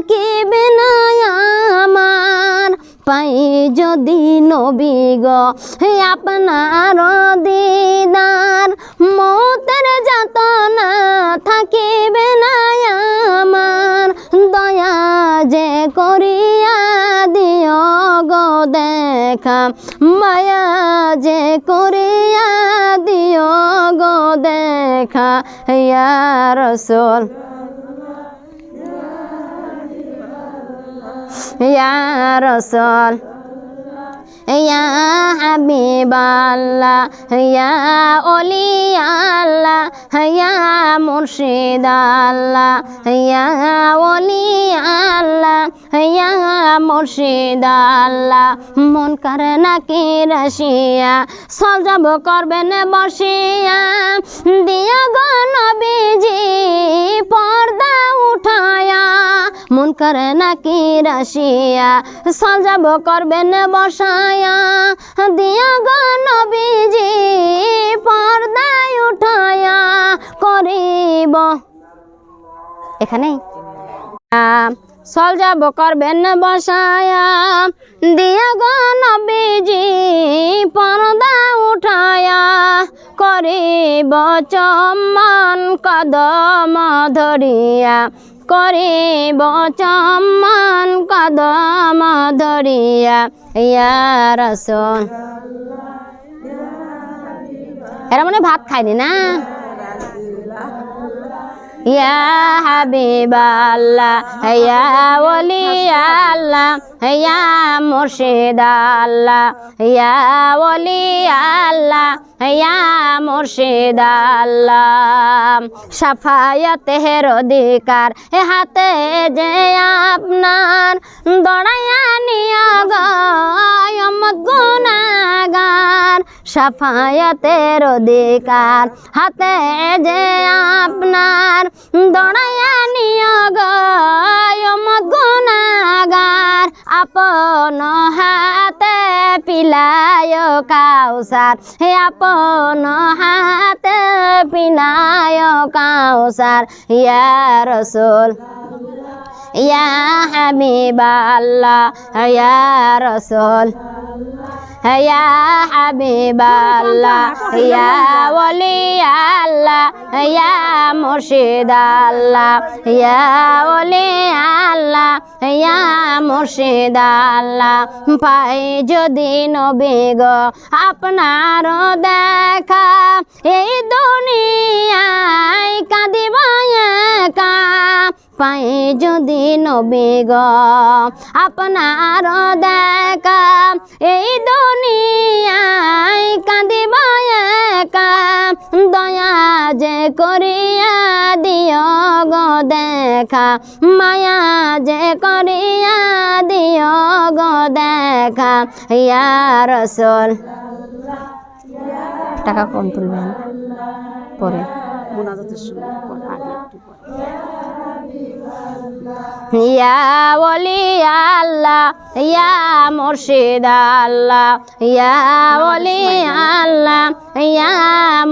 থাকিবে না আমার। পাই যদি নবী গো, হে আপনার দিদার, মতের যাতনা থাকিবে না আমার। দয়া যে করিয়া দিও গো দেখা, মায়া যে করিয়া দিও গো দেখা, ইয়া রসুল। ইয়া রসুল, ইয়া হাবিবাল্লাহ, ইয়া অলি আল্লাহ ইয়া মুর্শিদ আল্লাহ ইয়া অলি আল্লাহ ইয়া মুর্শিদ আল্লাহ মন করে নাকি রাশিয়া সল যাব করবেন বসিয়া দিয়া গো মন করে নাকি রাশিয়া? সজাব করবেন বসায়া। দিয়া গো নবীজি, পর্দায় উঠায়া করিব। এখানেই সল যাব করবেন বসায়া। দিয়া গো নবীজি পর্দা উঠায়া করিব। চম্মন কদম ধরিয়া। করিব চম্মন কদম ধরিয়া ইয়া রসুল। এরা মনে ভাত খায়নি না? ইয়া হাবিবাল্লাহ, ইয়া ওলি আল্লাহ ইয়া মুর্শিদ আল্লাহ ইয়া ওলি আল্লাহ ইয়া মুর্শিদ আল্লাহ সাফায়াতের অধিকার এ হাতে যে আপনার, দড়াইয়া সাফায়াতের অধিকার। হাতে যে আপনার দড়াইয়া নিয়া গায়মত গুনাগার আপন হাতে পিলায় কাউসার। হে আপন হাতে পিনায় কাউসার। ইয়া রসুল, ইয়া হাবিবাল্লাহ, ইয়া রসুল। ইয়া হাবিবাল্লাহ ইয়া ওলি আল্লাহ ইয়া মুর্শিদ আল্লাহ ইয়া ওলি আল্লাহ ইয়া মুর্শিদ আল্লাহ পাই যদি নবী গো আপনার দেখা এই দুনিয়ায় পাই যদি নবী গো। আপনার দেখা এই দুনিয়ায় কাঁদিব একা। দয়া যে করিয়া দিও গ দেখা মায়া যে করিয়া দিও গ দেখা। ইয়া রসুল। টাকা কম তুলবেন পরে। মোনাজাতের সময় আগে একটু পরে। ইয়া ওলি আল্লাহ, ইয়া মুর্শিদ আল্লাহ, ইয়া ওলি আল্লাহ, ইয়া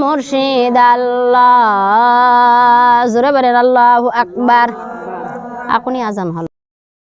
মুর্শিদ আল্লাহ। জোরে বলেন, আল্লাহু আকবার। এখনই আজান হল।